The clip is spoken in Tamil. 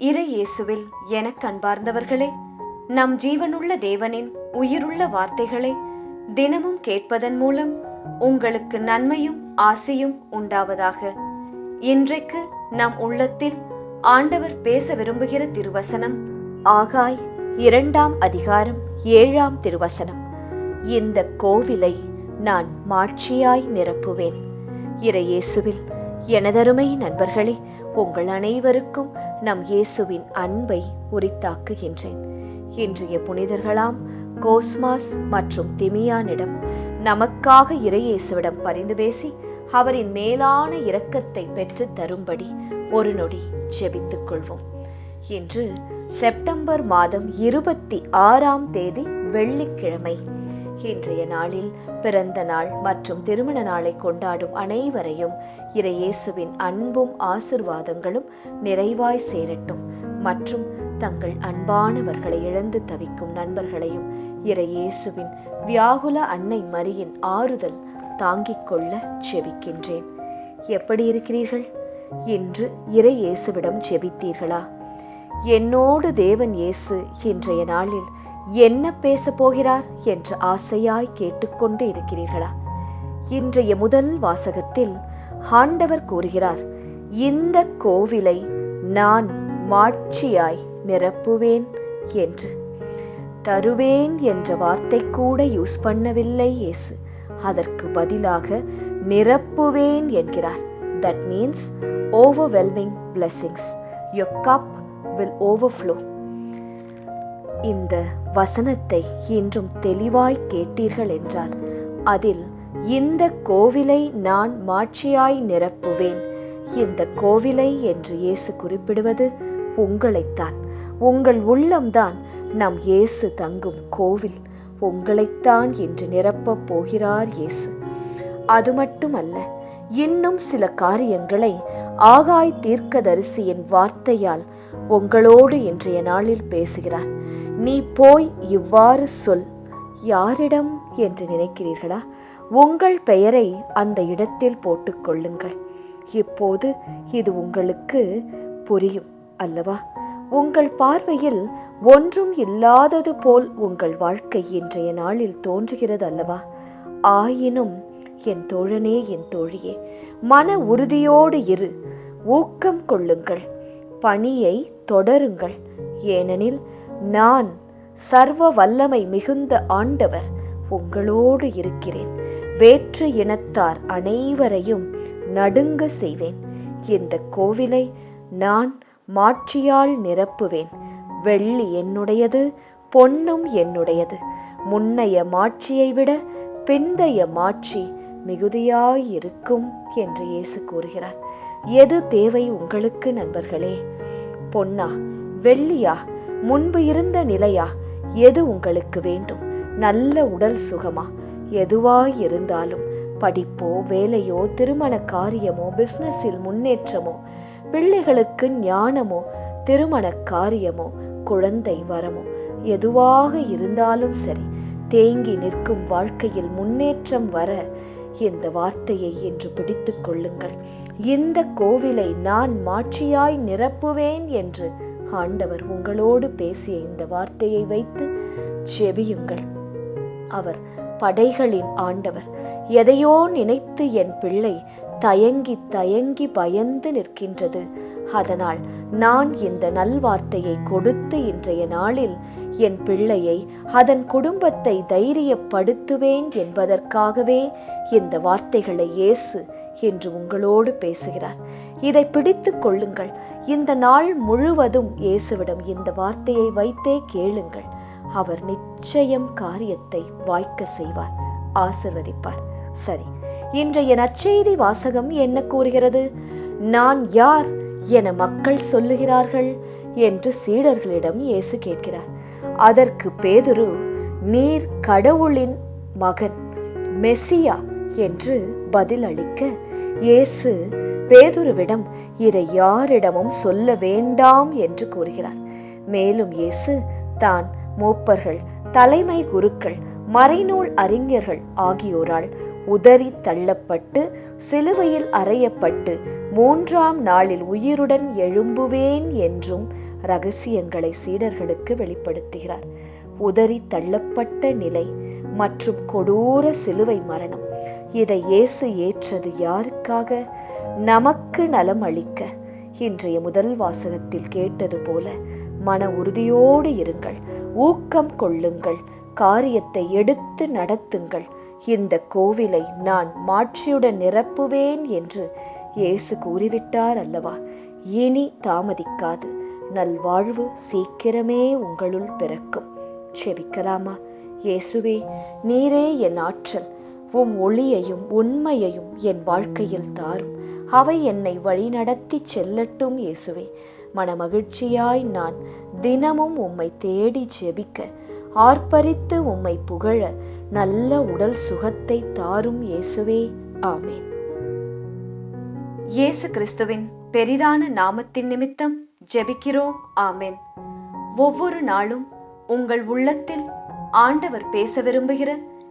இறை இயேசுவில் எனக் கண்பார்ந்தவர்களே நம் ஜீவனுள்ள தேவனின் உயிருள்ள வார்த்தைகளை தினமும் கேட்பதன் மூலம் உங்களுக்கு நன்மையும் ஆசையும் உண்டாவதாக. இன்றைக்கு நம் உள்ளத்தில் ஆண்டவர் பேச விரும்புகிற திருவசனம் ஆகாய் இரண்டாம் அதிகாரம் ஏழாம் திருவசனம். இந்த கோவிலை நான் மாட்சியாய் நிரப்புவேன். இறையேசுவில் எனதருமை நண்பர்களே உங்கள் அனைவருக்கும் நம் இயேசுவின் அன்பை உரித்தாக்குகின்றேன். இன்றைய புனிதர்களாம் கோஸ்மாஸ் மற்றும் திமியானிடம் நமக்காக இறையேசுவிடம் பரிந்து பேசி அவரின் மேலான இரக்கத்தை பெற்றுத் தரும்படி ஒரு நொடி ஜெபித்துக் கொள்வோம். இன்று செப்டம்பர் மாதம் இருபத்தி ஆறாம் தேதி வெள்ளிக்கிழமை இன்றைய நாளில் பிறந்த நாள் மற்றும் திருமண நாளை கொண்டாடும் அனைவரையும் இறையேசுவின் அன்பும் ஆசிர்வாதங்களும் நிறைவாய் சேரட்டும். மற்றும் தங்கள் அன்பானவர்களை இழந்து தவிக்கும் நண்பர்களையும் இறையேசுவின் வியாகுல அன்னை மரியின் ஆறுதல் தாங்கிக் கொள்ள செபிக்கின்றேன். எப்படி இருக்கிறீர்கள்? இன்று இறை இயேசுவிடம் ஜெபித்தீர்களா? என்னோடு தேவன் இயேசு இன்றைய நாளில் என்ன பேச போகிறார் என்று ஆசையாய் கேட்டுக்கொண்டு இருக்கிறீர்களா? இன்றைய முதல் வாசகத்தில் ஆண்டவர் கூறுகிறார் இந்த கோவிலை நான் மாட்சியாய் நிரப்புவேன் என்று. தருவேன் என்ற வார்த்தை கூட யூஸ் பண்ணவில்லை இயேசு. அதற்கு பதிலாக நிரப்புவேன் என்கிறார். That means overwhelming blessings your cup will overflow இந்த வசனத்தை இன்றும் தெளிவாய் கேட்டீர்கள் என்றால் அதில் இந்த கோவிலை நான் மாட்சியாய் நிரப்புவேன். இந்த கோவிலை என்று இயேசு குறிப்பிடுவது உங்களைத்தான். உங்கள் உள்ளம்தான் நம் இயேசு தங்கும் கோவில். உங்களைத்தான் என்று நிரப்பப் போகிறார் இயேசு. அது மட்டுமல்ல இன்னும் சில காரியங்களை ஆகாய் தீர்க்கதரிசியின் வார்த்தையால் உங்களோடு இன்றைய நாளில் பேசுகிறார். நீ போய் இவ்வாறு சொல். யாரிடம் என்று நினைக்கிறீர்களா? உங்கள் பெயரை அந்த இடத்தில் போட்டுக்கொள்ளுங்கள் இப்போது இது உங்களுக்கு புரியும் அல்லவா? உங்கள் பார்வையில் ஒன்றும் இல்லாதது போல் உங்கள் வாழ்க்கை இன்றைய நாளில் தோன்றுகிறது அல்லவா? ஆயினும் என் தோழனே என் தோழியே மன உறுதியோடு இரு. ஊக்கம் கொள்ளுங்கள். பணியை தொடருங்கள். ஏனெனில் நான் சர்வ வல்லமை மிகுந்த ஆண்டவர் உங்களோடு இருக்கிறேன். வேற்று இனத்தார் அனைவரையும் நடுங்க செய்வேன். இந்த கோவிலை நான் மாட்சியால் நிரப்புவேன். வெள்ளி என்னுடையது பொன்னும் என்னுடையது. முன்னைய மாட்சியை விட பிந்தைய மாட்சி மிகுதியாயிருக்கும் என்று இயேசு கூறுகிறார். எது தேவை உங்களுக்கு நண்பர்களே? பொன்னா வெள்ளியா? முன்பு இருந்த நிலையா? எது உங்களுக்கு வேண்டும்? நல்ல உடல் சுகமா? எதுவாய் இருந்தாலும் படிப்போ வேலையோ திருமண காரியமோ பிசினஸில் முன்னேற்றமோ பிள்ளைகளுக்கு ஞானமோ திருமண காரியமோ குழந்தை வரமோ எதுவாக இருந்தாலும் சரி தேங்கி நிற்கும் வாழ்க்கையில் முன்னேற்றம் வர இந்த வார்த்தையை என்று பிடித்துக் கொள்ளுங்கள். இந்த கோவிலை நான் மாட்சியாய் நிரப்புவேன் என்று ஆண்டவர் உங்களோடு பேசிய இந்த வார்த்தையை வைத்து செபியுங்கள். அவர் படைகளின் ஆண்டவர். எதையோ நினைத்து என் பிள்ளை தயங்கி தயங்கி பயந்து நிற்கின்றது. அதனால் நான் இந்த நல்வார்த்தையை கொடுத்து இன்றைய நாளில் என் பிள்ளையை அதன் குடும்பத்தை தைரியப்படுத்துவேன் என்பதற்காகவே இந்த வார்த்தைகளை இயேசு என்று உங்களோடு பேசுகிறார். இதை பிடித்து கொள்ளுங்கள். இந்த நாள் முழுவதும் இயேசுவிடம் இந்த வார்த்தையை வைத்தே கேளுங்கள். அவர் நிச்சயம் காரியத்தை வாய்க்க செய்வார். ஆசிர்வதிப்பார். சரி இன்றைய நற்செய்தி வாசகம் என்ன கூறுகிறது? நான் யார் என மக்கள் சொல்லுகிறார்கள் என்று சீடர்களிடம் இயேசு கேட்கிறார். அதற்கு பேதுரு நீர் கடவுளின் மகன் மெசியா என்று பதிலளிக்க இயேசு பேதுருவிடம் இதை யாரிடமும் சொல்ல வேண்டாம் என்று கூறுகிறார். மேலும் இயேசு தான் மூப்பர்கள் தலைமை குருக்கள் மறைநூல் அறிஞர்கள் ஆகியோரால் உதறி தள்ளப்பட்டு சிலுவையில் அறையப்பட்டு மூன்றாம் நாளில் உயிருடன் எழும்புவேன் என்றும் ரகசியங்களை சீடர்களுக்கு வெளிப்படுத்துகிறார். உதறி தள்ளப்பட்ட நிலை மற்றும் கொடூர சிலுவை மரணம். இதை இயேசு ஏற்றது யாருக்காக? நமக்கு நலம் அளிக்க. இன்றைய முதல் வாசகத்தில் கேட்டது போல மன உறுதியோடு இருங்கள். ஊக்கம் கொள்ளுங்கள். காரியத்தை எடுத்து நடத்துங்கள். இந்த கோவிலை நான் மாட்சியுடன் நிரப்புவேன் என்று இயேசு கூறிவிட்டார் அல்லவா? இனி தாமதிக்காது. நல்வாழ்வு சீக்கிரமே உங்களுள் பிறக்கும். செபிக்கலாமா? இயேசுவே நீரே என் ஆற்றல். உம் ஒளியையும் உண்மையையும் என் வாழ்க்கையில் தாரும். அவை என்னை வழிநடத்தி செல்லட்டும் இயேசுவே. மனமகிழ்ச்சியாய் நான் தினமும் உம்மை தேடி ஜெபிக்க ஆர்ப்பரித்து உம்மை புகழ நல்ல உடல் சுகத்தை தாரும் இயேசுவே. ஆமேன். இயேசு கிறிஸ்துவின் பெரிதான நாமத்தின் நிமித்தம் ஜெபிக்கிறோம். ஆமேன். ஒவ்வொரு நாளும் உங்கள் உள்ளத்தில் ஆண்டவர் பேச விரும்புகிற